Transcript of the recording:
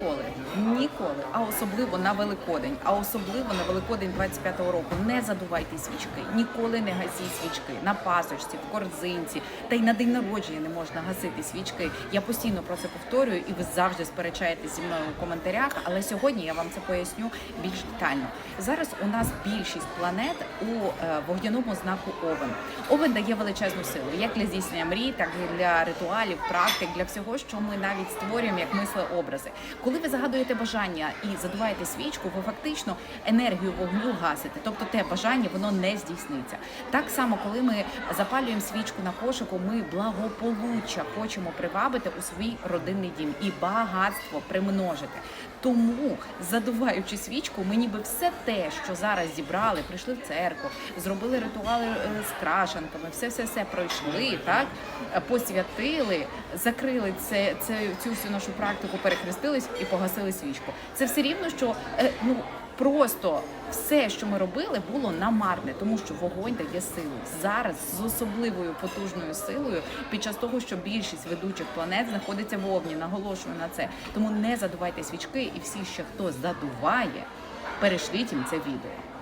Ніколи, ніколи, а особливо на Великодень, а особливо на Великодень 25-го року. Не задувайте свічки, ніколи не гасіть свічки на пасочці, в корзинці, та й на день народження не можна гасити свічки. Я постійно про це повторюю, і ви завжди сперечаєтесь зі мною у коментарях. Але сьогодні я вам це поясню більш детально. Зараз у нас більшість планет у е, вогняному знаку Овен. Овен дає величезну силу, як для здійснення мрій, так і для ритуалів, практик, для всього, що ми навіть створюємо як мислеобрази. Коли ви загадуєте бажання і задуваєте свічку, ви фактично енергію вогню гасите, тобто те бажання воно не здійсниться. Так само, коли ми запалюємо свічку на кошику, ми благополуччя хочемо привабити у свій родинний дім і багатство примножити. Тому, задуваючи свічку, ми ніби все те, що зараз зібрали, прийшли в церкву, зробили ритуали е, з крашанками, все все все пройшли, так посвятили, закрили це, це цю всю нашу практику, перехрестились і погасили свічку. Це все рівно, що е, ну. Просто все, що ми робили, було намарне, тому що вогонь дає силу зараз з особливою потужною силою під час того, що більшість ведучих планет знаходиться в овні. Наголошую на це. Тому не задувайте свічки, і всі, ще хто задуває, перешліть їм це відео.